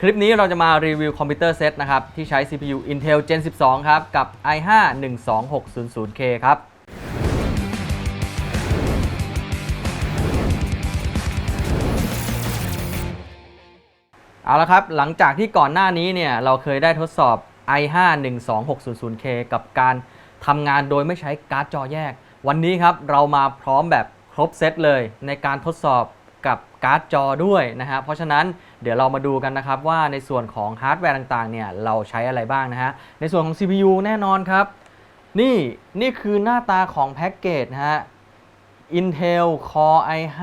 คลิปนี้เราจะมารีวิวคอมพิวเตอร์เซตนะครับ ที่ใช้ CPU Intel Gen 12 ครับ กับ i5 12600K ครับ เอาละครับ หลังจากที่ก่อนหน้านี้เนี่ย เราเคยได้ทดสอบ i5 12600K กับการทำงานโดยไม่ใช้การ์ดจอแยก วันนี้ครับ เรามาพร้อมแบบครบเซตเลยในการทดสอบกับการ์ดจอด้วยนะฮะเพราะฉะนั้น เดี๋ยวเรามาดูกันนะครับว่าในส่วนของฮาร์ดแวร์ต่างๆเนี่ยเราใช้อะไรบ้างนะฮะ ในส่วนของ CPU แน่นอนครับ นี่นี่คือหน้าตาของแพ็กเกจนะฮะ Intel Core i5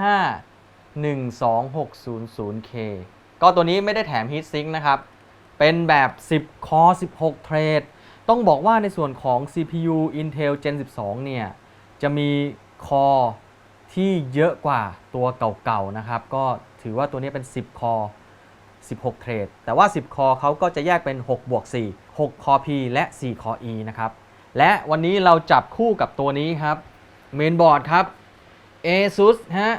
12600K ก็ตัวนี้ไม่ได้แถม Heatsink นะครับ เป็นแบบ 10 Core 16 Thread ต้องบอกว่าในส่วนของ CPU Intel Gen 12 เนี่ย จะมี Core ที่เยอะกว่าตัวเก่าๆนะครับ ก็ถือว่าตัวนี้เป็น 10 Core 16 เทรด แต่ว่า 10 คอเขาก็จะแยกเป็น 6 บวก 4 6 คอ P และ 4 คอ E นะครับ และวันนี้เราจับคู่กับตัวนี้ครับ เมนบอร์ดครับ ASUS ฮะ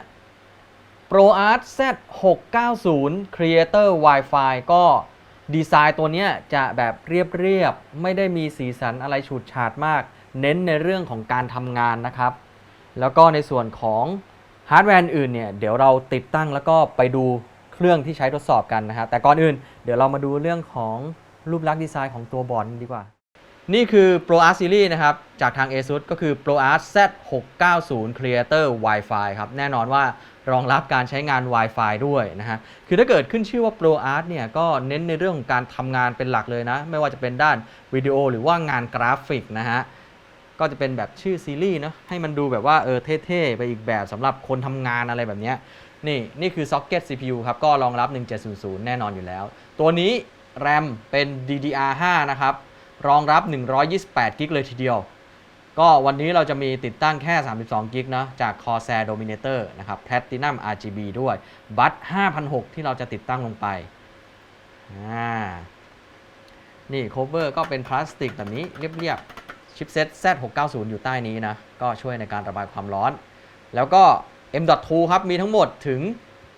ProArt Z690 Creator Wi-Fi ก็ดีไซน์ตัวเนี้ยจะแบบเรียบๆ ไม่ได้มีสีสันอะไรฉูดฉาดมาก เน้นในเรื่องของการทำงานนะครับ แล้วก็ในส่วนของฮาร์ดแวร์อื่นเนี่ย เดี๋ยวเราติดตั้งแล้วก็ไปดู เครื่องที่ใช้ทดสอบกันนะฮะแต่ก่อนอื่นเดี๋ยวเรามาดูเรื่องของรูปลักษณ์ดีไซน์ของตัวบอร์ดดีกว่า นี่คือ ProArt Series นะครับ จากทาง ASUS ก็คือ ProArt Z690 Creator Wi-Fi ครับ แน่นอนว่ารองรับการใช้งาน Wi-Fi ด้วยนะฮะ คือถ้าเกิดขึ้นชื่อว่า ProArt เนี่ยก็เน้นในเรื่องของการทำงานเป็นหลักเลยนะ ไม่ว่าจะเป็นด้านวิดีโอหรือว่างานกราฟิกนะฮะ ก็จะเป็นแบบชื่อซีรีส์เนาะให้มันดูแบบว่าเออเท่ๆไปอีกแบบสำหรับคนทำงานอะไรแบบนี้นี่นี่คือ Socket CPU ครับ ก็รองรับ 1700 แน่นอนอยู่แล้ว ตัวนี้ RAM เป็น DDR5 นะครับ รองรับ 128 กิกเลยทีเดียว ก็วันนี้เราจะมีติดตั้งแค่ 32 กิกนะจาก Corsair Dominator นะครับ Platinum RGB ด้วย บัต5,006 ที่เราจะติดตั้งลงไปอ่านี่ cover ก็เป็นพลาสติกแบบนี้เรียบๆ ชิปเซ็ต Z690 อยู่ใต้นี้นะ ก็ช่วยในการระบายความร้อน แล้วก็ M.2 ครับ มีทั้งหมดถึง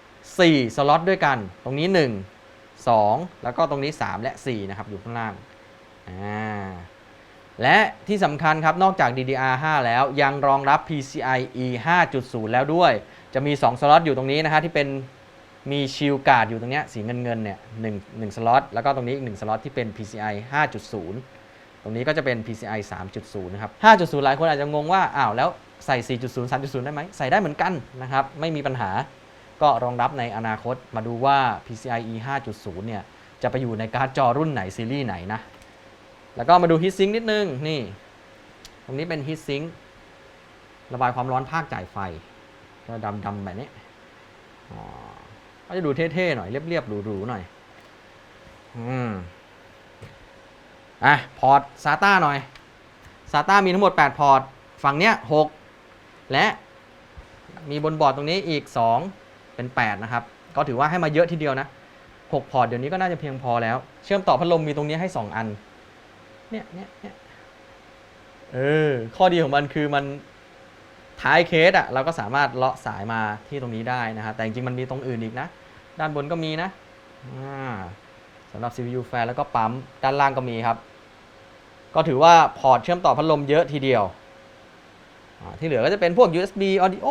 4 สล็อตด้วยกัน ตรงนี้ 1 2 แล้วก็ตรงนี้ 3 และ 4 นะครับ อยู่ข้างล่าง และที่สำคัญครับ นอกจาก DDR5 แล้วยังรองรับ PCIe 5.0 แล้วด้วย จะมี 2 สล็อตอยู่ตรงนี้นะฮะที่เป็นมีชิลการ์ดอยู่ตรงนี้สีเงินเงินเนี่ยหนึ่งหนึ่งสล็อตแล้วก็ตรงนี้อีกหนึ่งสล็อตที่เป็น PCI 5.0 รงนี้ก็จะเป็น PCI 3.0 นะครับ 5.0 หลายคนอาจจะงงว่า อ้าวแล้วใส่ 4.0 3.0 ได้ไหม ใส่ได้เหมือนกันนะครับ ไม่มีปัญหา ก็รองรับในอนาคตมาดูว่า PCIe 5.0 เนี่ย จะไปอยู่ในการ์ดจอรุ่นไหนซีรีส์ไหนนะ แล้วก็มาดู heatsink นิดนึง นี่ ตรงนี้เป็น heatsink ระบายความร้อนภาคจ่ายไฟก็ดำๆแบบนี้อ๋อก็จะดูเท่ๆหน่อยเรียบๆหรูๆหน่อย อืม อะพอร์ต SATA หน่อย SATA มีทั้งหมด 8 พอร์ต ฝั่งเนี้ย 6 และมีบนบอร์ดตรงนี้อีก 2 เป็น 8 นะครับ ก็ถือว่าให้มาเยอะทีเดียวนะ 6 พอร์ตเดี๋ยวนี้ก็น่าจะเพียงพอแล้ว เชื่อมต่อพัดลมมีตรงนี้ให้ 2 อัน เนี่ยเนี่ยเนี่ยเออ ข้อดีของมันคือมันท้ายเคสอะเราก็สามารถเลาะสายมาที่ตรงนี้ได้นะครับ แต่จริงๆมันมีตรงอื่นอีกนะ ด้านบนก็มีนะสำหรับ CPU แฟนแล้วก็ปั๊ม ด้านล่างก็มีครับ ก็ถือว่าพอร์ตเชื่อมต่อพัดลมเยอะทีเดียว ที่เหลือก็จะเป็นพวก USB audio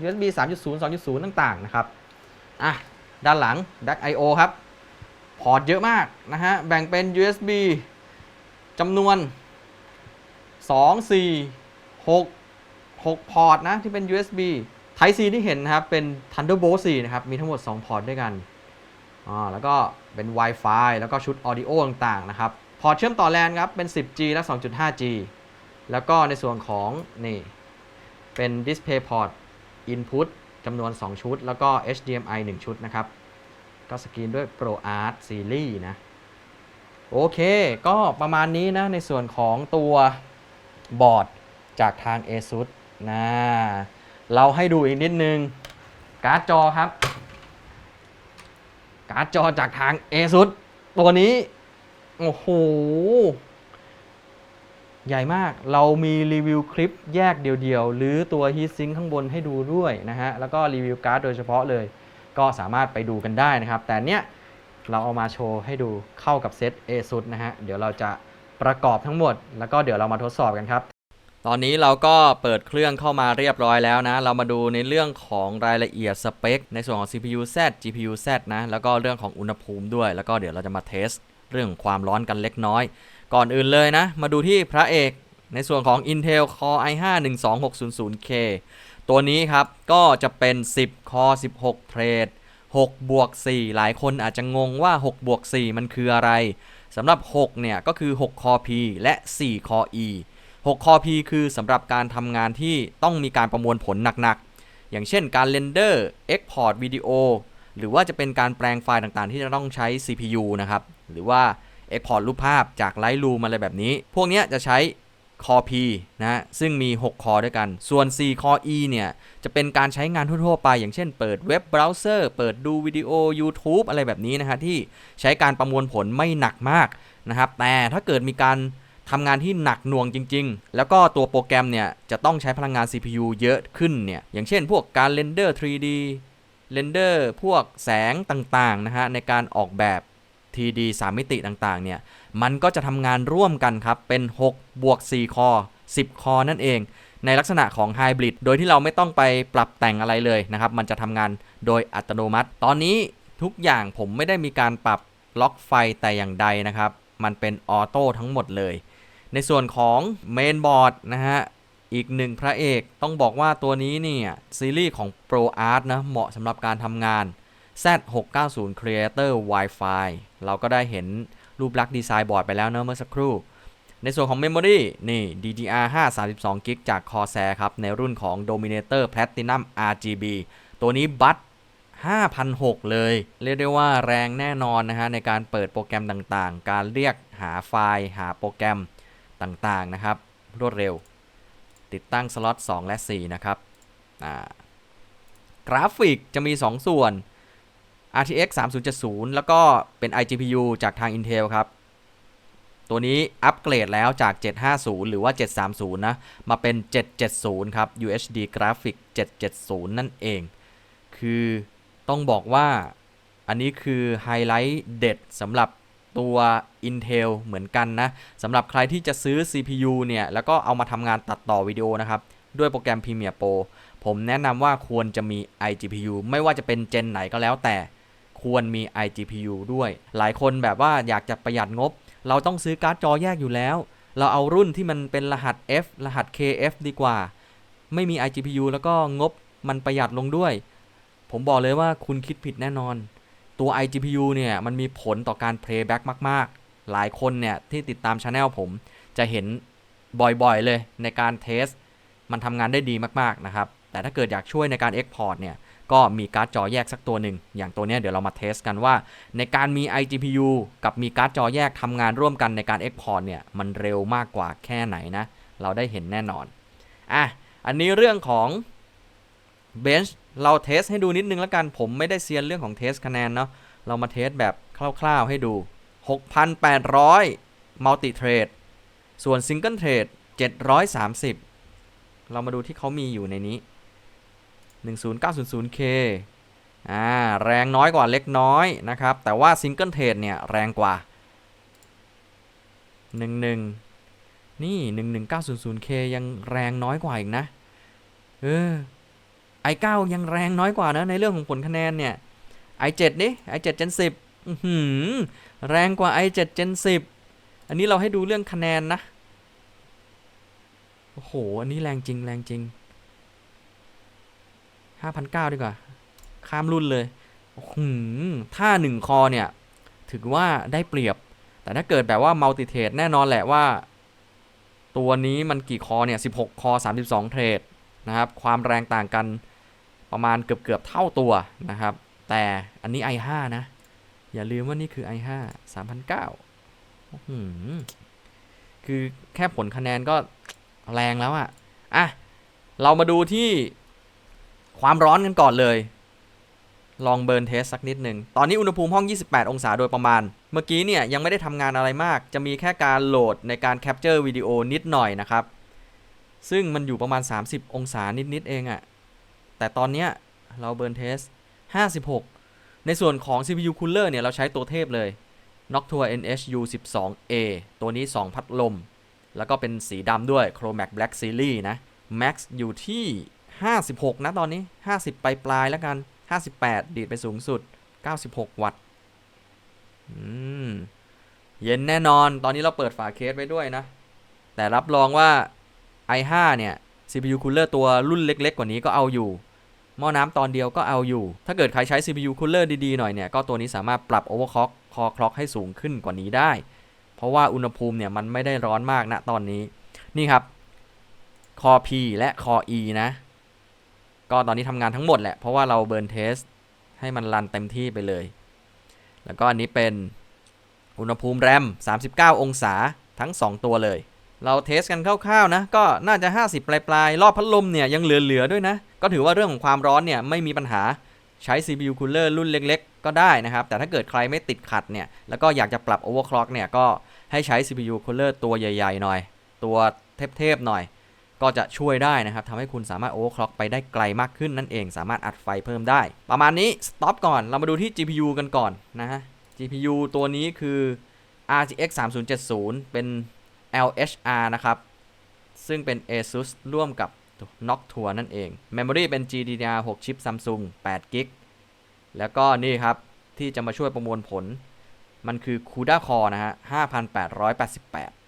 USB 3.0 2.0 ต่างๆ นะครับ อะ ด้านหลัง DAC I/O ครับ พอร์ตเยอะมากนะฮะ แบ่งเป็น USB จำนวน 2 4 6 6 พอร์ตนะ ที่เป็น USB Type C ที่เห็นนะครับ เป็น Thunderbolt 4 นะครับ มีทั้งหมด 2 พอร์ตด้วยกัน อ่า แล้วก็เป็น Wi-Fi แล้วก็ชุด Audio ต่างๆ นะครับ อร์ตเชื่อมต่อแลนครับเป็น 10G และ 2.5G แล้วก็ในส่วนของนี่เป็น Display Port Input จำนวน 2 ชุด แล้วก็ HDMI 1 ชุดนะครับ ก็สกรีนด้วย ProArt Series นะ โอเค ก็ประมาณนี้นะ ในส่วนของตัวบอร์ดจากทาง ASUS นะ เราให้ดูอีกนิดนึง การ์ดจอครับ การ์ดจอจากทาง ASUS ตัวนี้ โอ้โห ใหญ่มาก เรามีรีวิวคลิปแยกเดียวๆ หรือตัว Heatsink ข้างบนให้ดูด้วยนะฮะ แล้วก็รีวิวการ์ดโดยเฉพาะเลย ก็สามารถไปดูกันได้นะครับ แต่เนี้ยเราเอามาโชว์ให้ดูเข้ากับเซต ASUS นะฮะ เดี๋ยวเราจะประกอบทั้งหมด แล้วก็เดี๋ยวเรามาทดสอบกันครับ ตอนนี้เราก็เปิดเครื่องเข้ามาเรียบร้อยแล้วนะ เรามาดูในเรื่องของรายละเอียดสเปค ในส่วนของ CPU Z GPU Z นะ แล้วก็เรื่องของอุณหภูมิด้วย แล้วก็เดี๋ยวเราจะมาเทส เรื่องความร้อนกันเล็กน้อย ก่อนอื่นเลยนะ มาดูที่พระเอกในส่วนของ Intel Core i5 12600K ตัวนี้ครับก็จะเป็น 10 Core 16เทรด6บวก4หลายคนอาจจะงงว่า 6 บวก 4 มันคืออะไรสำหรับ 6 เนี่ย ก็คือ 6 Core P และ 4 Core E 6 Core P คือสำหรับการทำงานที่ต้องมีการประมวลผลหนักๆ อย่างเช่นการเรนเดอร์ Export วิดีโอหรือว่าจะเป็นการแปลงไฟล์ต่างๆ ที่จะต้องใช้ CPU นะครับ หรือว่า Export รูปภาพจาก Lightroom อะไรแบบนี้ พวกนี้จะใช้ Core P นะ ซึ่งมี 6 คอด้วยกัน ส่วน4 Core E เนี่ย จะเป็นการใช้งานทั่ว ๆ ไป อย่างเช่นเปิดเว็บเบราว์เซอร์ เปิดดูวิดีโอ YouTube อะไรแบบนี้นะฮะ ที่ใช้การประมวลผลไม่หนักมากนะครับ แต่ถ้าเกิดมีการทำงานที่หนักหน่วงจริง ๆ แล้วก็ตัวโปรแกรมเนี่ย จะต้องใช้พลังงาน CPU เยอะขึ้นเนี่ย อย่างเช่น พวกการเรนเดอร์ 3D เรนเดอร์พวกแสงต่างๆนะฮะในการออกแบบ 3D 3 มิติต่างๆเนี่ยมันก็จะทำงานร่วมกันครับ เป็น 6 บวก 4 คอ 10 คอนั่นเอง ในลักษณะของไฮบริดโดยที่เราไม่ต้องไปปรับแต่งอะไรเลยนะครับ มันจะทำงานโดยอัตโนมัติ ตอนนี้ทุกอย่างผมไม่ได้มีการปรับล็อกไฟแต่อย่างใดนะครับ มันเป็นออโต้ทั้งหมดเลย ในส่วนของเมนบอร์ดนะฮะอีกหนึ่งพระเอกต้องบอกว่าตัวนี้เนี่ยซีรีส์ของ Pro Art นะเหมาะสำหรับการทำงาน Z690 Creator Wi-Fi เราก็ได้เห็นรูปลักษณ์ดีไซน์บอร์ดไปแล้วเนอะเมื่อสักครู่ ในส่วนของ Memory นี่ DDR5 32 g b จาก Corsair ครับ ในรุ่นของ Dominator Platinum RGB ตัวนี้บัต5,006เลย เรียกได้ว่าแรงแน่นอนนะฮะ ในการเปิดโปรแกรมต่างๆ การเรียกหาไฟล์หาโปรแกรมต่างๆ นะครับ รวดเร็ว ติดตั้งสล็อต 2 และ 4 นะครับกราฟิกจะมี 2 ส่วน RTX 3070 แล้วก็เป็น iGPU จากทาง Intel ครับ ตัวนี้อัปเกรดแล้วจาก 750 หรือว่า 730 นะ มาเป็น 770 ครับ UHD Graphic 770 นั่นเอง คือต้องบอกว่าอันนี้คือไฮไลท์เด็ดสำหรับตัว Intel เหมือนกันนะสำหรับใครที่จะซื้อ CPU เนี่ย แล้วก็เอามาทำงานตัดต่อวิดีโอนะครับ ด้วยโปรแกรม Premiere Pro ผมแนะนำว่าควรจะมี iGPU ไม่ว่าจะเป็นเจนไหนก็แล้วแต่ ควรมี iGPU ด้วย หลายคนแบบว่าอยากจะประหยัดงบ เราต้องซื้อการ์ดจอแยกอยู่แล้ว เราเอารุ่นที่มันเป็นรหัส F รหัส KF ดีกว่า ไม่มี iGPU แล้วก็งบมันประหยัดลงด้วย ผมบอกเลยว่าคุณคิดผิดแน่นอน ตัว iGPU เนี่ยมันมีผลต่อการ playback มาก ๆ หลายคนเนี่ยที่ติดตามช anel ผมจะเห็นบ่อยๆเลยในการเทส มันทำงานได้ดีมาก ๆ นะครับ แต่ถ้าเกิดอยากช่วยในการ Export เนี่ย ก็มีการ์ดจอแยกสักตัวหนึ่ง อย่างตัวนี้เดี๋ยวเรามาเทสกันว่า ในการมี iGPU กับมีการ์ดจอแยกทำงานร่วมกันในการ Export เนี่ย มันเร็วมากกว่าแค่ไหนนะ เราได้เห็นแน่นอน อะ อันนี้เรื่องของ Bench เราเทสให้ดูนิดนึงแล้วกัน ผมไม่ได้เซียนเรื่องของเทสคะแนนเนาะ เรามาเทสแบบคร่าวๆให้ดู 6,800 Multi Trade ส่วน Single Trade 730 เรามาดูที่เขามีอยู่ในนี้ 10900K อ่าแรงน้อยกว่าเล็กน้อยนะครับ แต่ว่า Single Trade เนี่ยแรงกว่า 11 นี่ 11900K ยังแรงน้อยกว่าอีกนะ เออ i9 ยังแรงน้อยกว่านะ ในเรื่องของผลคะแนนเนี่ย i7 นี่ i7 Gen 10อื้อหือแรงกว่า i7 Gen 10อันนี้เราให้ดูเรื่องคะแนนนะ โอ้โห อันนี้แรงจริงแรงจริง 5,900ดีกว่า ข้ามรุ่นเลยโอ้โหถ้า1คอเนี่ย ถือว่าได้เปรียบ แต่ถ้าเกิดแบบว่ามัลติเทรดแน่นอนแหละว่า ตัวนี้มันกี่คอเนี่ย16คอ32เทรดนะครับ ความแรงต่างกันประมาณเกือบเกือบเท่าตัวนะครับ แต่อันนี้ i5 นะ อย่าลืมว่านี่คือ i5 3,900อื้อหือคือแค่ผลคะแนนก็แรงแล้วอะอะ เรามาดูที่ ความร้อนกันก่อนเลย ลองเบิร์นเทสสักนิดหนึ่ง ตอนนี้อุณหภูมิห้อง 28 องศาโดยประมาณ เมื่อกี้เนี่ยยังไม่ได้ทำงานอะไรมาก จะมีแค่การโหลดในการแคปเจอร์วิดีโอนิดหน่อยนะครับ ซึ่งมันอยู่ประมาณ 30 องศานิดๆเองอะแต่ตอนเนี้ยเราเบิร์นเทส 56 ในส่วนของ CPU Cooler เนี่ยเราใช้ตัวเทพเลย Noctua NHU 12A ตัวนี้ 2 พัดลม แล้วก็เป็นสีดำด้วย Chromax Black Series นะ Max อยู่ที่ 56 นะตอนนี้ 50ปลายปลายแล้วกัน 58 ดีดไปสูงสุด 96 วัตต์เย็นแน่นอน ตอนนี้เราเปิดฝาเคสไว้ด้วยนะ แต่รับรองว่า i5 เนี่ย CPU Cooler ตัวรุ่นเล็ก ๆ กว่านี้ก็เอาอยู่ หม้อน้ำตอนเดียวก็เอาอยู่ ถ้าเกิดใครใช้ CPU Cooler ดี ๆ หน่อยเนี่ย ก็ตัวนี้สามารถปรับ Overclock คอคล็อกให้สูงขึ้นกว่านี้ได้ เพราะว่าอุณหภูมิเนี่ยมันไม่ได้ร้อนมากณตอนนี้ นี่ครับคอ P และคอ E นะ ก็ตอนนี้ทำงานทั้งหมดแหละ เพราะว่าเราเบิร์นเทสให้มันรันเต็มที่ไปเลย แล้วก็อันนี้เป็นอุณหภูมิแรม 39 องศาทั้ง 2 ตัวเลย เราเทสกันคร่าวๆนะ ก็น่าจะ 50 ปลายๆ รอบพัดลมเนี่ยยังเหลือๆด้วยนะ ก็ถือว่าเรื่องของความร้อนเนี่ยไม่มีปัญหาใช้ CPU Cooler รุ่นเล็กๆ ก็ได้นะครับ แต่ถ้าเกิดใครไม่ติดขัดเนี่ย แล้วก็อยากจะปรับ Overclock เนี่ย ก็ให้ใช้ CPU Cooler ตัวใหญ่ๆ หน่อย ตัวเทพๆ หน่อย ก็จะช่วยได้นะครับทำให้คุณสามารถ Overclock ไปได้ไกลมากขึ้นนั่นเอง สามารถอัดไฟเพิ่มได้ ประมาณนี้ stop ก่อนเรามาดูที่ GPU กันก่อนนะฮะ GPU ตัวนี้คือ RTX 3070 เป็น LHR นะครับ ซึ่งเป็น ASUS ร่วมกับ Noctua นั่นเอง Memory เป็น GDDR6 ชิป Samsung 8 g b แล้วก็นี่ครับ ที่จะมาช่วยประมวลผล มันคือ CUDA Core นะฮะ 5888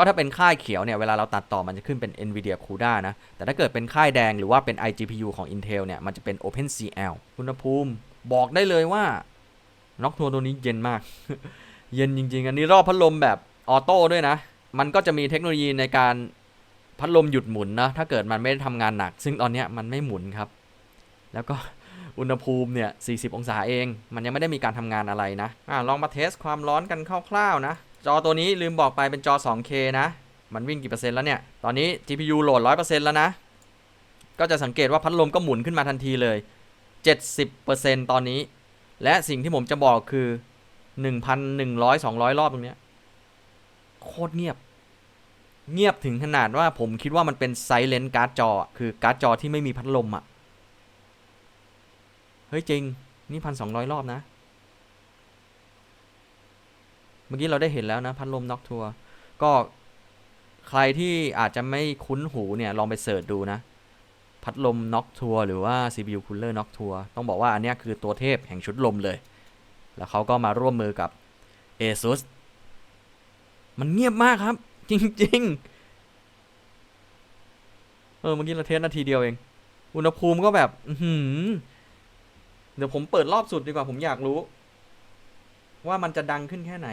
ก็ถ้าเป็นค่ายเขียวเนี่ยเวลาเราตัดต่อมันจะขึ้นเป็น NVIDIA CUDA นะ แต่ถ้าเกิดเป็นค่ายแดงหรือว่าเป็น iGPU ของ Intel เนี่ย มันจะเป็น OpenCL อุณหภูมิบอกได้เลยว่า Noctua ตัวนี้เย็นมาก เย็นจริง ๆ อันนี้รอบพัดลมแบบออโต้ด้วยนะ มันก็จะมีเทคโนโลยีในการพัดลมหยุดหมุนนะถ้าเกิดมันไม่ได้ทำงานหนัก ซึ่งตอนนี้มันไม่หมุนครับ แล้วก็อุณหภูมิเนี่ย 40 องศาเอง มันยังไม่ได้มีการทำงานอะไรนะอะลองมาเทสความร้อนกันคร่าวๆนะ จอตัวนี้ลืมบอกไปเป็นจอ 2K นะ มันวิ่งกี่เปอร์เซ็นต์แล้วเนี่ย ตอนนี้ GPU โหลด 100%แล้วนะ ก็จะสังเกตว่าพัดลมก็หมุนขึ้นมาทันทีเลย 70%ตอนนี้ และสิ่งที่ผมจะบอกคือ 1,100 200 รอบตรงเนี้ยโคตรเงียบ เงียบถึงขนาดว่าผมคิดว่ามันเป็นไซเลนการ์ดจอ คือการ์ดจอที่ไม่มีพัดลมอะ่ะ เฮ้ยจริง นี่พันสองร้อยรอบนะ มื่อกี้เราได้เห็นแล้วนะพัดลมน็อกทัวก็ใครที่อาจจะไม่คุ้นหูเนี่ยลองไปเสิร์ชดูนะ พัดลมน็อกทัวหรือว่า CPU Cooler น็อกทัวต้องบอกว่าอันนี้คือตัวเทพแห่งชุดลมเลย แล้วเขาก็มาร่วมมือกับ ASUS มันเงียบมากครับ จริง ๆ เออเมื่อกี้เราเทสนาทีเดียวเอง อุณหภูมิก็แบบหืเดี๋ยวผมเปิดรอบสุดดีกว่าผมอยากรู้ ว่ามันจะดังขึ้นแค่ไหน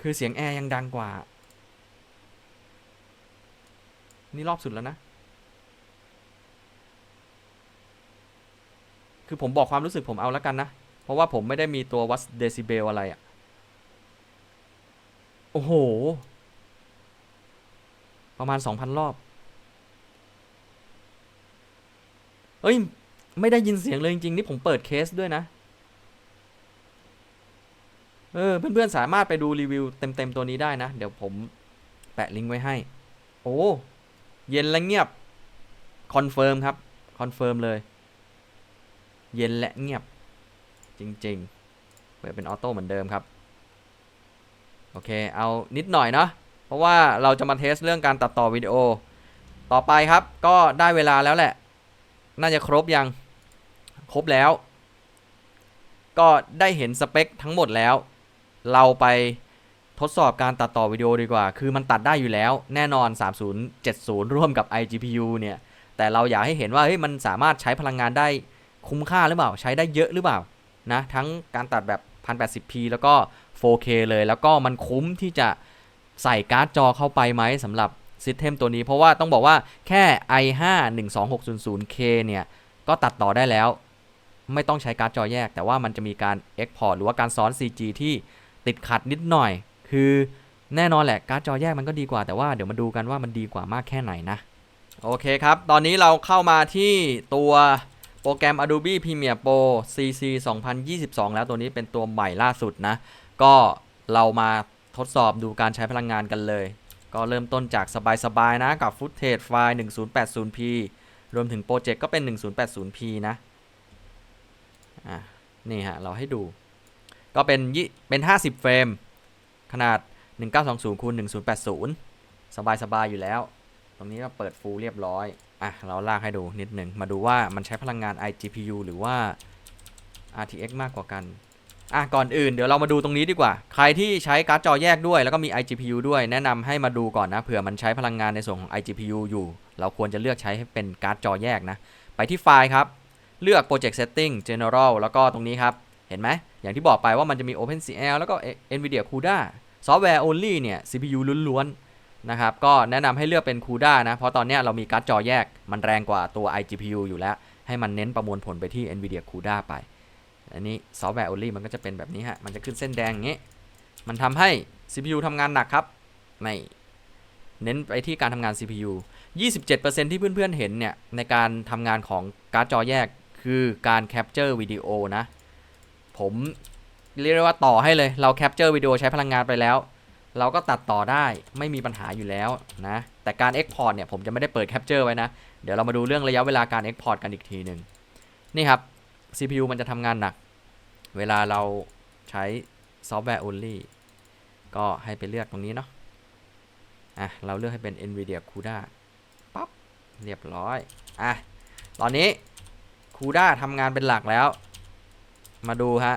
คือเสียงแอร์ยังดังกว่า นี่รอบสุดแล้วนะ คือผมบอกความรู้สึกผมเอาแล้วกันนะ เพราะว่าผมไม่ได้มีตัววัดเดซิเบลอะไรอะ่ะโอ้โห ประมาณ 2,000 รอบ เอ้ย ไม่ได้ยินเสียงเลยจริง ๆ นี่ผมเปิดเคสด้วยนะ เออเพื่อนๆสามารถไปดูรีวิวเต็มๆตัวนี้ได้นะ เดี๋ยวผมแปะลิงก์ไว้ให้ โอ้เย็นและเงียบคอนเฟิร์มครับคอนเฟิร์มเลย เย็นและเงียบ จริงๆเปิดเป็นออโต้เหมือนเดิมครับ โอเค เอานิดหน่อยเนาะเพราะว่าเราจะมาเทสเรื่องการตัดต่อวิดีโอ ต่อไปครับ ก็ได้เวลาแล้วแหละ น่าจะครบยัง ครบแล้ว ก็ได้เห็นสเปคทั้งหมดแล้ว เราไปทดสอบการตัดต่อวิดีโอดีกว่า คือมันตัดได้อยู่แล้ว แน่นอน 3070 ร่วมกับ iGPU เนี่ย แต่เราอยากให้เห็นว่าเฮ้ยมันสามารถใช้พลังงานได้คุ้มค่าหรือเปล่า ใช้ได้เยอะหรือเปล่า นะ ทั้งการตัดแบบ 1080p แล้วก็ 4K เลย แล้วก็มันคุ้มที่จะใส่การ์ดจอเข้าไปไหมสำหรับซิสเต็มตัวนี้ เพราะว่าต้องบอกว่าแค่ i5 12600K เนี่ย ก็ตัดต่อได้แล้ว ไม่ต้องใช้การ์ดจอแยก แต่ว่ามันจะมีการ Export หรือว่าการซ้อน CG ที่ ติดขัดนิดหน่อย คือแน่นอนแหละการ์ดจอแยกมันก็ดีกว่าแต่ว่าเดี๋ยวมาดูกันว่ามันดีกว่ามากแค่ไหนนะ โอเคครับ ตอนนี้เราเข้ามาที่ตัวโปรแกรม Adobe Premiere Pro CC 2022 แล้วตัวนี้เป็นตัวใหม่ล่าสุดนะ ก็เรามาทดสอบดูการใช้พลังงานกันเลย ก็เริ่มต้นจากสบายๆนะกับฟุตเทจไฟล์ 1080p รวมถึงโปรเจกต์ก็เป็น 1080p นะ อะ นี่ฮะ เราให้ดู ก็เป็นยี่เป็น 50 เฟรม ขนาด 1920คูณ1080 สบายสบายๆอยู่แล้ว ตรงนี้ก็เปิดฟูลเรียบร้อย อะ เราลากให้ดูนิดหนึ่ง มาดูว่ามันใช้พลังงาน iGPU หรือว่า RTX มากกว่ากัน อะ ก่อนอื่นเดี๋ยวเรามาดูตรงนี้ดีกว่า ใครที่ใช้การ์ดจอแยกด้วย แล้วก็มี iGPU ด้วย แนะนำให้มาดูก่อนนะ เผื่อมันใช้พลังงานในส่วนของ iGPU อยู่ เราควรจะเลือกใช้ให้เป็นการ์ดจอแยกนะ ไปที่ไฟล์ครับ เลือก Project Setting General แล้วก็ตรงนี้ครับ เห็นไหมอย่างที่บอกไปว่ามันจะมี OpenCL แล้วก็ NVIDIA CUDA ซอฟต์แวร์ only เนี่ย CPU ล้วนๆ นะครับ ก็แนะนำให้เลือกเป็น CUDA นะ เพราะตอนนี้เรามีการ์ดจอแยก มันแรงกว่าตัว iGPU อยู่แล้ว ให้มันเน้นประมวลผลไปที่ NVIDIA CUDA ไป อันนี้ซอฟต์แวร์ only มันก็จะเป็นแบบนี้ฮะ มันจะขึ้นเส้นแดงอย่างนี้ มันทำให้ CPU ทำงานหนักครับในเน้นไปที่การทำงาน CPU 27%ที่เพื่อนๆ เห็นเนี่ย ในการทำงานของการ์ดจอแยกคือการแคปเจอร์วิดีโอนะ ผมเรียกว่าต่อให้เลยเราแคปเจอร์วิดีโอใช้พลังงานไปแล้ว เราก็ตัดต่อได้ไม่มีปัญหาอยู่แล้วนะแต่การ Export เนี่ยผมจะไม่ได้เปิดแคปเจอร์ไว้นะ เดี๋ยวเรามาดูเรื่องระยะเวลาการ Export กันอีกทีหนึ่งนี่ครับ CPU มันจะทำงานหนัก เวลาเราใช้ซอฟต์แวร์ only ก็ให้ไปเลือกตรงนี้เนาะอะเราเลือกให้เป็น NVIDIA CUDA ปั๊บเรียบร้อยอะตอนนี้ CUDA ทำงานเป็นหลักแล้ว มาดูฮะ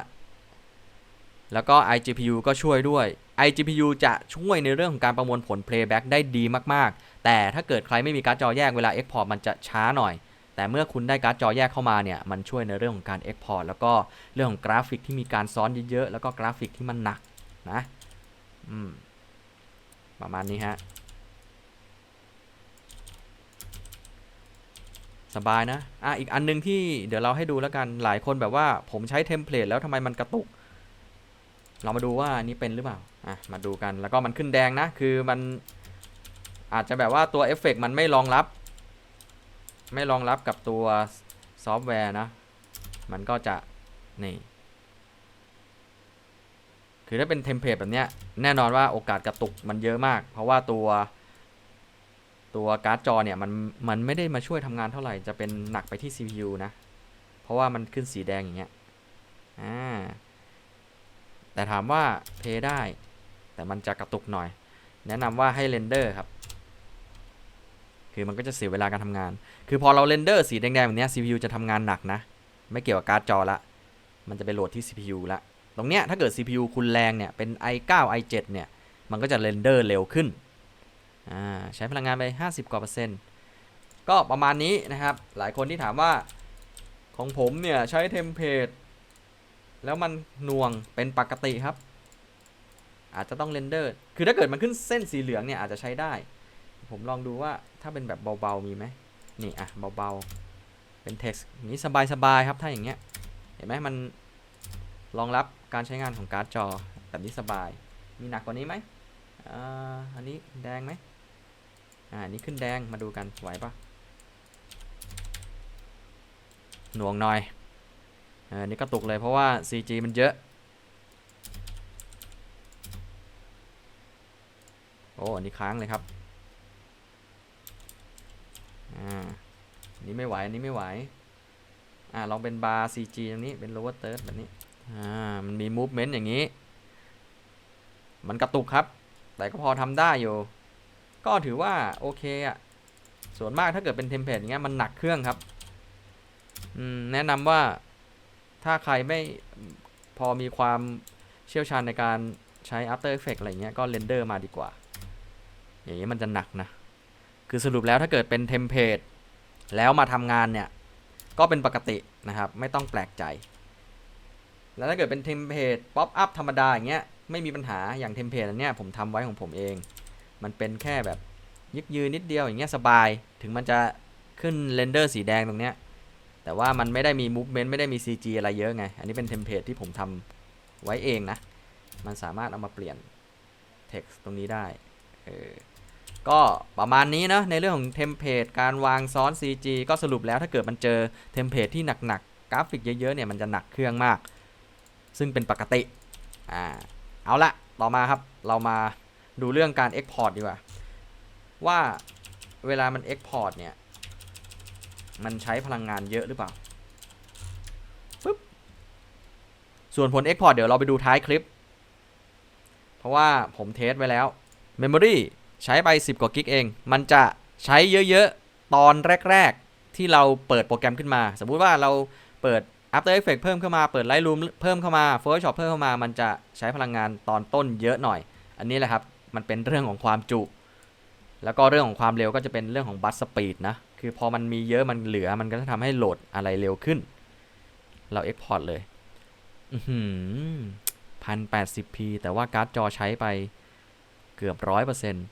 แล้วก็ iGPU ก็ช่วยด้วย iGPU จะช่วยในเรื่องของการประมวลผล playback ได้ดีมากๆ แต่ถ้าเกิดใครไม่มีการ์ดจอแยกเวลา export มันจะช้าหน่อย แต่เมื่อคุณได้การ์ดจอแยกเข้ามาเนี่ย มันช่วยในเรื่องของการ export แล้วก็เรื่องของกราฟิกที่มีการซ้อนเยอะๆ แล้วก็กราฟิกที่มันหนักนะ อืม ประมาณนี้ฮะ สบายนะ อะ อีกอันหนึงที่เดี๋ยวเราให้ดูแล้วกัน หลายคนแบบว่าผมใช้เทมเพลตแล้วทำไมมันกระตุก เรามาดูว่าอันนี้เป็นหรือเปล่า อะ มาดูกัน แล้วก็มันขึ้นแดงนะ คือมันอาจจะแบบว่าตัวเอฟเฟกต์มันไม่รองรับ ไม่รองรับกับตัวซอฟต์แวร์นะ มันก็จะ นี่ คือถ้าเป็นเทมเพลตแบบเนี้ย แน่นอนว่าโอกาสกระตุกมันเยอะมาก เพราะว่าตัว ตัวการ์ดจอเนี่ยมันมันไม่ได้มาช่วยทำงานเท่าไหร่จะเป็นหนักไปที่ CPU นะ เพราะว่ามันขึ้นสีแดงอย่างเงี้ยอ่าแต่ถามว่าเพย์ได้ แต่มันจะกระตุกหน่อย แนะนำว่าให้เรนเดอร์ครับ คือมันก็จะเสียเวลาการทำงาน คือพอเราเรนเดอร์สีแดงๆแบบเนี้ย CPU จะทำงานหนักนะ ไม่เกี่ยวกับการ์ดจอละ มันจะไปโหลดที่ CPU ละ ตรงเนี้ยถ้าเกิด CPU คุณแรงเนี่ยเป็น i9 i7 เนี่ย มันก็จะเรนเดอร์เร็วขึ้น ใช้พลังงานไป 50 กว่าเปอร์เซ็นต์ก็ประมาณนี้นะครับ หลายคนที่ถามว่าของผมเนี่ยใช้เทมเพลตแล้วมันหน่วงเป็นปกติครับ อาจจะต้องเรนเดอร์ คือถ้าเกิดมันขึ้นเส้นสีเหลืองเนี่ยอาจจะใช้ได้ ผมลองดูว่าถ้าเป็นแบบเบาๆมีไหมนี่อะเบาๆ เป็น text อย่างนี้สบายๆครับถ้าอย่างเงี้ย เห็นไหมมันรองรับการใช้งานของการ์ดจอแบบนี้สบาย มีหนักกว่านี้ไหมอ่าอันนี้แดงไหม อ่าอันนี้ขึ้นแดงมาดูกันไหวปะหน่วงหน่อยอ่าอันนี้ก็ตกเลยเพราะว่า CG มันเยอะ โอ้อันนี้ค้างเลยครับอ่านนี้ไม่ไหวอันนี้ไม่ไหวอ่าลองเป็นบาร์ CG ตรงนี้เป็น lower third แบบนี้อ่ามันมี movement อย่างนี้ มันกระตุกครับ แต่ก็พอทำได้อยู่ ก็ถือว่าโอเคอะส่วนมากถ้าเกิดเป็นเทมเพลตอย่างเงี้ยมันหนักเครื่องครับแนะนำว่าถ้าใครไม่พอมีความเชี่ยวชาญในการใช้ After Effects อะไรเงี้ยก็เรนเดอร์มาดีกว่า อย่างนี้ยมันจะหนักนะ คือสรุปแล้วถ้าเกิดเป็นเทมเพลตแล้วมาทำงานเนี่ย ก็เป็นปกตินะครับ ไม่ต้องแปลกใจ แล้วถ้าเกิดเป็นเทมเพลตป๊อปอัพธรรมดาอย่างเงี้ยไม่มีปัญหาอย่างเทมเพลตอันเนี้ยผมทำไว้ของผมเอง มันเป็นแค่แบบยึกยืนนิดเดียวอย่างเงี้ยสบาย ถึงมันจะขึ้นเรนเดอร์สีแดงตรงเนี้ย แต่ว่ามันไม่ได้มี movement ไม่ได้มี CG อะไรเยอะไง อันนี้เป็นเทมเพลตที่ผมทำไว้เองนะ มันสามารถเอามาเปลี่ยน text ตรงนี้ได้ เออ ก็ประมาณนี้นะในเรื่องของเทมเพลตการวางซ้อน CG ก็สรุปแล้วถ้าเกิดมันเจอเทมเพลตที่หนักๆกราฟิกเยอะๆเนี่ยมันจะหนักเครื่องมาก ซึ่งเป็นปกติ อ่า เอาละต่อมาครับเรามา ดูเรื่องการ Export ดีกว่า ว่าเวลามัน Export เนี่ย มันใช้พลังงานเยอะหรือเปล่าปึ๊บส่วนผล Export เดี๋ยวเราไปดูท้ายคลิป เพราะว่าผมเทสไว้แล้ว Memory ใช้ไป 10 กว่ากิกเอง มันจะใช้เยอะๆ ตอนแรก ๆ ที่เราเปิดโปรแกรมขึ้นมา สมมุติว่าเราเปิด After Effects เพิ่มเข้ามา เปิด Lightroom เพิ่มเข้ามา Photoshop เพิ่มเข้ามา มันจะใช้พลังงานตอนต้นเยอะหน่อย อันนี้แหละครับ มันเป็นเรื่องของความจุ แล้วก็เรื่องของความเร็วก็จะเป็นเรื่องของบัสสปีดนะ คือพอมันมีเยอะมันเหลือมันก็จะทำให้โหลดอะไรเร็วขึ้น เรา Export เลยอืพันแปดสิบพีแต่ว่าการ์ดจอใช้ไปเกือบร้อยเปอร์เซ็นต์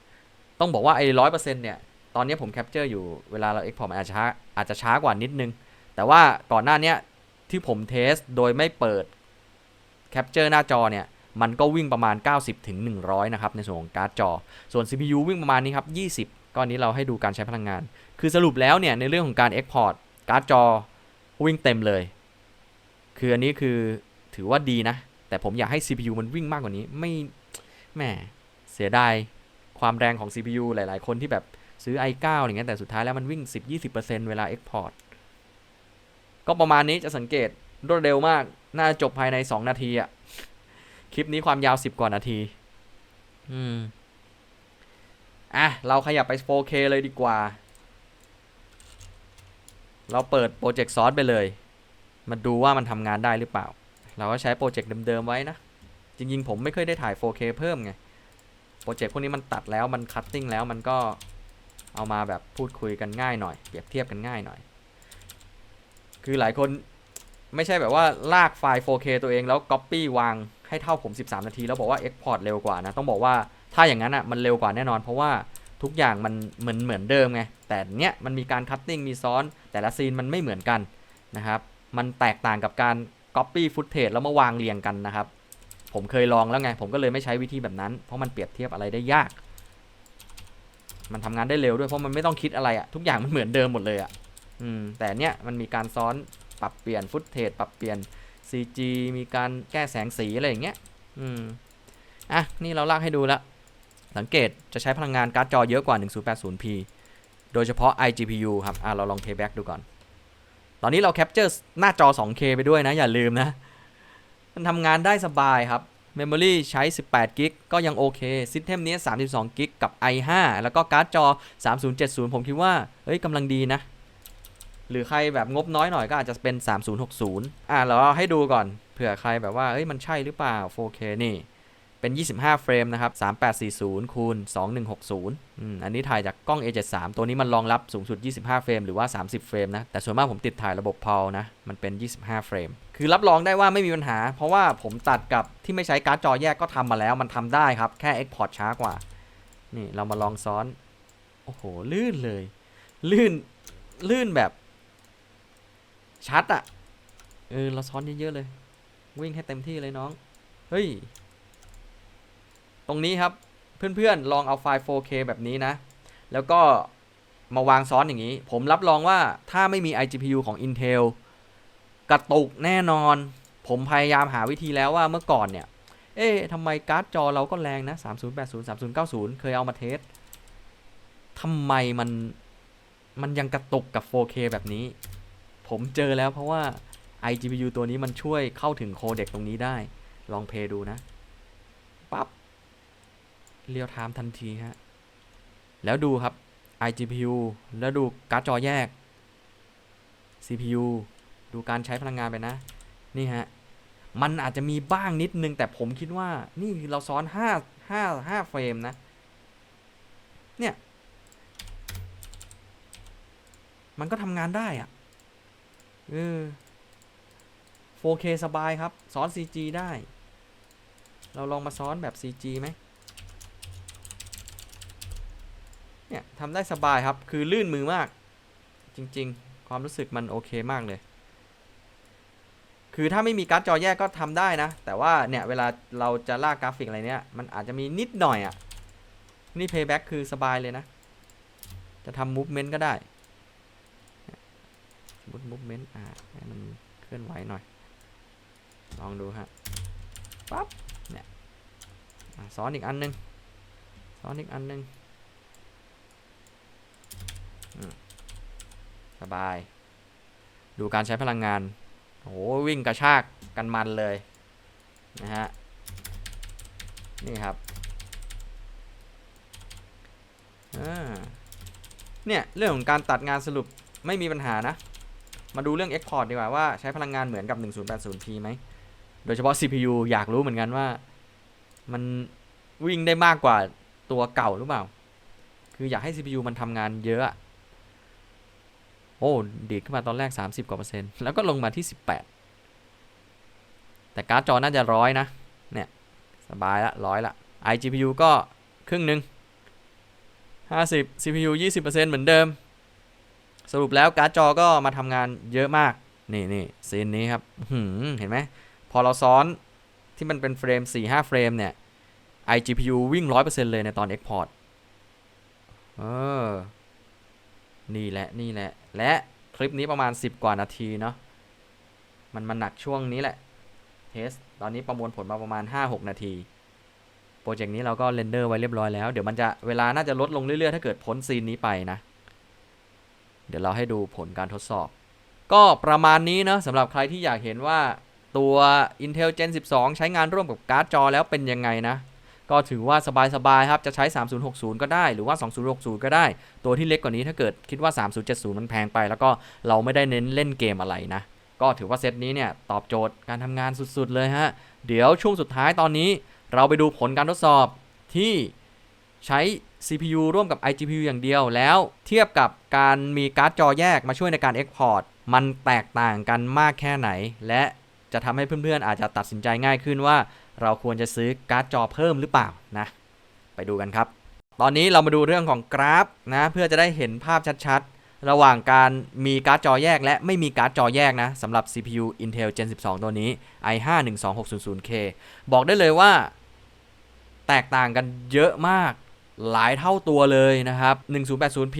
ต้องบอกว่าไอ้ร้อยเปอร์เซ็นต์เนี่ย ตอนนี้ผมแคปเจอร์อยู่เวลาเรา Export มันอาจจะช้าอาจจะช้ากว่านิดนึง แต่ว่าก่อนหน้านี้ที่ผมเทสโดยไม่เปิดแคปเจอร์หน้าจอเนี่ย มันก็วิ่งประมาณ 90ถึง100นะครับในส่วนของการ์ดจอ ส่วน CPU วิ่งประมาณนี้ครับ20 ก้อนนี้เราให้ดูการใช้พลังงาน คือสรุปแล้วเนี่ยในเรื่องของการ Export การ์ดจอวิ่งเต็มเลย คืออันนี้คือถือว่าดีนะ แต่ผมอยากให้ CPU มันวิ่งมากกว่านี้ไม่แหมเสียดายความแรงของ CPU หลาย ๆ คนที่แบบซื้อ i9 อย่างเงี้ยแต่สุดท้ายแล้วมันวิ่ง 10-20%เวลา Export ก็ประมาณนี้จะสังเกตรวดเร็วมาก น่าจะจบภายใน 2 นาทีอะ คลิปนี้ความยาว10กว่านาที อืม อะ เราขยับไป 4K เลยดีกว่า เราเปิดโปรเจกต์ซอสไปเลย มาดูว่ามันทำงานได้หรือเปล่า เราก็ใช้โปรเจกต์เดิมๆไว้นะ จริงๆ ผมไม่เคยได้ถ่าย 4K เพิ่มไง โปรเจกต์พวกนี้มันตัดแล้วมันคัตติ้งแล้วมันก็เอามาแบบพูดคุยกันง่ายหน่อย เปรียบเทียบกันง่ายหน่อย คือหลายคนไม่ใช่แบบว่าลากไฟล์ 4K ตัวเองแล้ว Copy วาง ให้เท่าผม 13 นาที แล้วบอกว่า Export เร็วกว่านะ ต้องบอกว่าถ้าอย่างนั้นอะมันเร็วกว่าแน่นอน เพราะว่าทุกอย่างมันเหมือนเหมือนเดิมไง แต่เนี้ยมันมีการคัตติ้งมีซ้อน แต่ละซีนมันไม่เหมือนกันนะครับ มันแตกต่างกับการ Copy Footage แล้วมาวางเรียงกันนะครับ ผมเคยลองแล้วไง ผมก็เลยไม่ใช้วิธีแบบนั้น เพราะมันเปรียบเทียบอะไรได้ยาก มันทำงานได้เร็วด้วยเพราะมันไม่ต้องคิดอะไรอะทุกอย่างมันเหมือนเดิมหมดเลยอะอืมแต่เนี้ยมันมีการซ้อนปรับเปลี่ยนฟุตเทจปรับเปลี่ยน CG มีการแก้แสงสีอะไรอย่างเงี้ย อืม อะ นี่เราลากให้ดูแล้ว สังเกตจะใช้พลังงานการ์ดจอเยอะกว่า 1080p โดยเฉพาะ iGPU ครับ อะ เราลอง playback ดูก่อน ตอนนี้เราแคปเจอร์หน้าจอ 2K ไปด้วยนะ อย่าลืมนะ มันทำงานได้สบายครับ Memory ใช้ 18 g b ก็ยังโอเค System นี้ 32 g b กับ i5 แล้วก็การ์ดจอ 3070 ผมคิดว่า เฮ้ยกำลังดีนะ หรือใครแบบงบน้อยหน่อยก็อาจจะเป็น 3060 อะเราให้ดูก่อนเผื่อใครแบบว่าเฮ้ยมันใช่หรือเปล่า 4K นี่ เป็น 25 เฟรมนะครับ 3840คูณ2160 อืม อันนี้ถ่ายจากกล้อง A73 ตัวนี้มันรองรับสูงสุด 25 เฟรมหรือว่า 30 เฟรมนะ แต่ส่วนมากผมติดถ่ายระบบ PAL นะ มันเป็น 25 เฟรม คือรับรองได้ว่าไม่มีปัญหา เพราะว่าผมตัดกับที่ไม่ใช้การ์ดจอแยกก็ทำมาแล้ว มันทำได้ครับ แค่ Export ช้ากว่า นี่เรามาลองซ้อน โอ้โห ลื่นเลย ลื่น ลื่นแบบ ชัดอะเออ เราซ้อนเยอะๆเลย วิ่งให้เต็มที่เลยน้อง เฮ้ย ตรงนี้ครับ เพื่อนๆ ลองเอาไฟล์ 4K แบบนี้นะ แล้วก็มาวางซ้อนอย่างนี้ ผมรับรองว่าถ้าไม่มี iGPU ของ Intel กระตุกแน่นอน ผมพยายามหาวิธีแล้วว่าเมื่อก่อนเนี่ย เอ๊ะทำไมการ์ดจอเราก็แรงนะ 3080 3090 เคยเอามาเทสทำไมมันมันยังกระตุกกับ 4K แบบนี้ ผมเจอแล้วเพราะว่า iGPU ตัวนี้มันช่วยเข้าถึงโคเด็กตรงนี้ได้ ลองเพย์ดูนะปับ๊บเรียลไทม์ทันทีฮะ แล้วดูครับ iGPU แล้วดูการ์ดจอแยก CPU ดูการใช้พลังงานไปนะ นี่ฮะ มันอาจจะมีบ้างนิดนึง แต่ผมคิดว่า นี่เราซ้อน 5 5 5เฟรมนะ เนี่ย มันก็ทำงานได้อะ เออ 4K สบายครับ ซ้อน CG ได้ เราลองมาซ้อนแบบ CG ไหมเนี่ยทำได้สบายครับ คือลื่นมือมาก จริง ๆ ความรู้สึกมันโอเคมากเลย คือถ้าไม่มีการ์ดจอแยกก็ทำได้นะ แต่ว่าเนี่ย เวลาเราจะลากกราฟิกอะไรเนี้ยมันอาจจะมีนิดหน่อยอะ่ะ นี่ playback คือสบายเลยนะ จะทำ movement ก็ได้ สมมติ movement อ่าให้มันเคลื่อนไหวหน่อย ลองดูฮะปั๊บเนี่ยซ้อนอีกอันหนึงซ้อนอีกอันหนึงสบาย ดูการใช้พลังงานโอ้วิ่งกระชากกันมันเลยนะฮะนี่ครับอ่าเนี่ย เรื่องของการตัดงานสรุปไม่มีปัญหานะ มาดูเรื่อง Export ดีกว่าว่าใช้พลังงานเหมือนกับ 1080p ไหม โดยเฉพาะ CPU อยากรู้เหมือนกันว่า มันวิ่งได้มากกว่าตัวเก่าหรือเปล่า คืออยากให้ CPU มันทำงานเยอะ โอ้ดีดขึ้นมาตอนแรก 30 กว่าเปอร์เซ็นต์ แล้วก็ลงมาที่ 18 แต่การ์ดจอน่าจะร้อยนะ เนี่ย สบายละร้อยละ iGPU ก็ครึ่งหนึ่ง50 CPU 20%เหมือนเดิม สรุปแล้วการ์ดจอก็มาทำงานเยอะมาก นี่นี่ซีนนี้ครับหือเห็นไหม พอเราซ้อนที่มันเป็นเฟรม 4-5 เฟรมเนี่ย iGPU วิ่ง 100%เลยในตอน Export เออ นี่แหละ นี่แหละ และคลิปนี้ประมาณ 10 กว่านาทีเนาะ มันมันหนักช่วงนี้แหละ เทส ตอนนี้ประมวลผลมาประมาณ 5-6 นาที โปรเจกต์นี้เราก็เรนเดอร์ไว้เรียบร้อยแล้ว เดี๋ยวมันจะเวลาน่าจะลดลงเรื่อยๆ ถ้าเกิดพ้นซีนนี้ไปนะ เดี๋ยวเราให้ดูผลการทดสอบ ก็ประมาณนี้นะสำหรับใครที่อยากเห็นว่าตัว Intel Gen 12 ใช้งานร่วมกับการ์ดจอแล้วเป็นยังไงนะ ก็ถือว่าสบายๆครับ จะใช้ 3060 ก็ได้ หรือว่า 2060 ก็ได้ ตัวที่เล็กกว่านี้ถ้าเกิดคิดว่า 3070 มันแพงไป แล้วก็เราไม่ได้เน้นเล่นเกมอะไรนะ ก็ถือว่าเซตนี้เนี่ยตอบโจทย์การทำงานสุดๆเลยฮะ เดี๋ยวช่วงสุดท้ายตอนนี้ เราไปดูผลการทดสอบที่ใช้ CPU ร่วมกับ iGPU อย่างเดียวแล้วเทียบกับการมีการ์ดจอแยกมาช่วยในการ Export มันแตกต่างกันมากแค่ไหน และจะทำให้เพื่อนๆอาจจะตัดสินใจง่ายขึ้นว่า เราควรจะซื้อการ์ดจอเพิ่มหรือเปล่านะ ไปดูกันครับ ตอนนี้เรามาดูเรื่องของกราฟนะเพื่อจะได้เห็นภาพชัดๆ ระหว่างการมีการ์ดจอแยก และไม่มีการ์ดจอแยกนะสำหรับ CPU Intel Gen 12 ตัวนี้ i5 12600K บอกได้เลยว่า แตกต่างกันเยอะมาก หลายเท่าตัวเลยนะครับ 1080p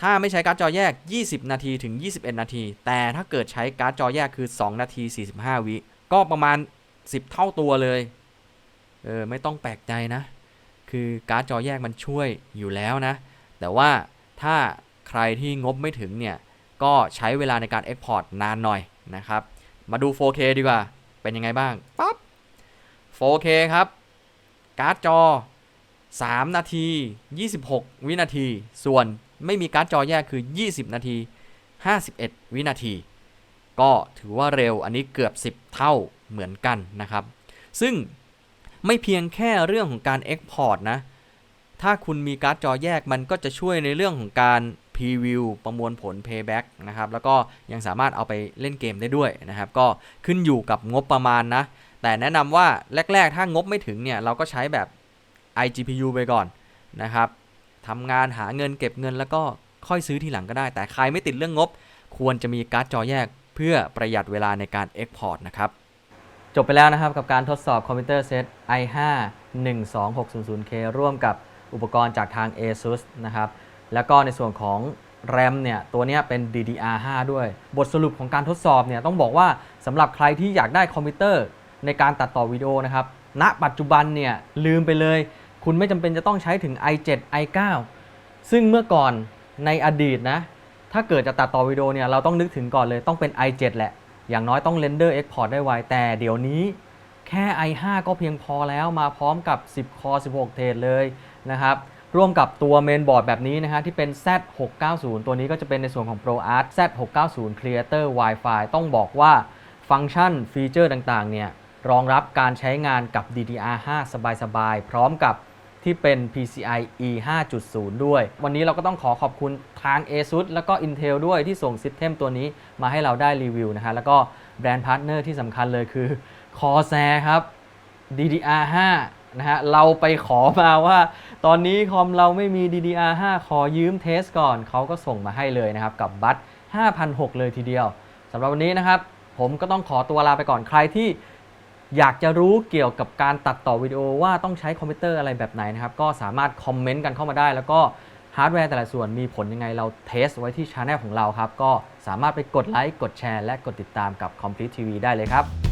ถ้าไม่ใช้การ์ดจอแยก 20 นาทีถึง 21 นาที แต่ถ้าเกิดใช้การ์ดจอแยกคือ 2 นาที 45 วิ ก็ประมาณ 10 เท่าตัวเลย เออ ไม่ต้องแปลกใจนะ คือการ์ดจอแยกมันช่วยอยู่แล้วนะ แต่ว่าถ้าใครที่งบไม่ถึงเนี่ย ก็ใช้เวลาในการ Export นานหน่อยนะครับ มาดู 4K ดีกว่า เป็นยังไงบ้าง ปั๊บ 4K ครับ การ์ดจอ 3 นาที 26 วินาที ส่วนไม่มีการ์ดจอแยกคือ 20 นาที 51 วินาที ก็ถือว่าเร็วอันนี้เกือบ 10 เท่าเหมือนกันนะครับ ซึ่งไม่เพียงแค่เรื่องของการ Export นะ ถ้าคุณมีการ์ดจอแยกมันก็จะช่วยในเรื่องของการพรีวิวประมวลผล Payback นะครับ แล้วก็ยังสามารถเอาไปเล่นเกมได้ด้วยนะครับ ก็ขึ้นอยู่กับงบประมาณนะ แต่แนะนำว่าแรก ๆ ถ้างบไม่ถึงเนี่ย เราก็ใช้แบบ iGPU ไปก่อนนะครับทำงานหาเงินเก็บเงินแล้วก็ค่อยซื้อทีหลังก็ได้ แต่ใครไม่ติดเรื่องงบ ควรจะมีการ์ดจอแยกเพื่อประหยัดเวลาในการ Export นะครับจบไปแล้วนะครับกับการทดสอบคอมพิวเตอร์เซต i5 12600K ร่วมกับอุปกรณ์จากทาง ASUS นะครับแล้วก็ในส่วนของ RAM เนี่ยตัวนี้เป็น DDR5 ด้วย บทสรุปของการทดสอบเนี่ยต้องบอกว่าสำหรับใครที่อยากได้คอมพิวเตอร์ในการตัดต่อวิดีโอนะครับณปัจจุบันเนี่ยลืมไปเลย คุณไม่จำเป็นจะต้องใช้ถึง i7 i9 ซึ่งเมื่อก่อนในอดีตนะ ถ้าเกิดจะตัดต่อวิดีโอเนี่ย เราต้องนึกถึงก่อนเลยต้องเป็น i7 แหละ อย่างน้อยต้องเรนเดอร์ Export ได้ไว แต่เดี๋ยวนี้แค่ i5 ก็เพียงพอแล้วมาพร้อมกับ 10 คอ 16 เทรดเลยนะครับ ร่วมกับตัวเมนบอร์ดแบบนี้นะฮะที่เป็น Z690 ตัวนี้ก็จะเป็นในส่วนของ ProArt Z690 Creator Wi-Fi ต้องบอกว่าฟังก์ชันฟีเจอร์ต่างๆเนี่ยรองรับการใช้งานกับ DDR5 สบายๆ พร้อมกับ ที่เป็น PCI E 5.0 ด้วย วันนี้เราก็ต้องขอขอบคุณทาง ASUS แล้วก็ Intel ด้วยที่ส่งซิสเต็มตัวนี้มาให้เราได้รีวิวนะฮะ แล้วก็แบรนด์พาร์ทเนอร์ที่สำคัญเลยคือ Corsair ครับ DDR5 นะฮะ เราไปขอมาว่า ตอนนี้คอมเราไม่มี DDR5 ขอยืมเทสก่อน เขาก็ส่งมาให้เลยนะครับ กับบัตร5,600เลยทีเดียวสำหรับวันนี้นะครับ ผมก็ต้องขอตัวลาไปก่อนใครที่ อยากจะรู้เกี่ยวกับการตัดต่อวิดีโอว่าต้องใช้คอมพิวเตอร์อะไรแบบไหนนะครับ ก็สามารถคอมเมนต์กันเข้ามาได้ แล้วก็ฮาร์ดแวร์แต่ละส่วนมีผลยังไงเราเทสไว้ที่ช anel ของเราครับ ก็สามารถไปกดไลค์กดแชร์และกดติดตามกับ Complete TV ได้เลยครับ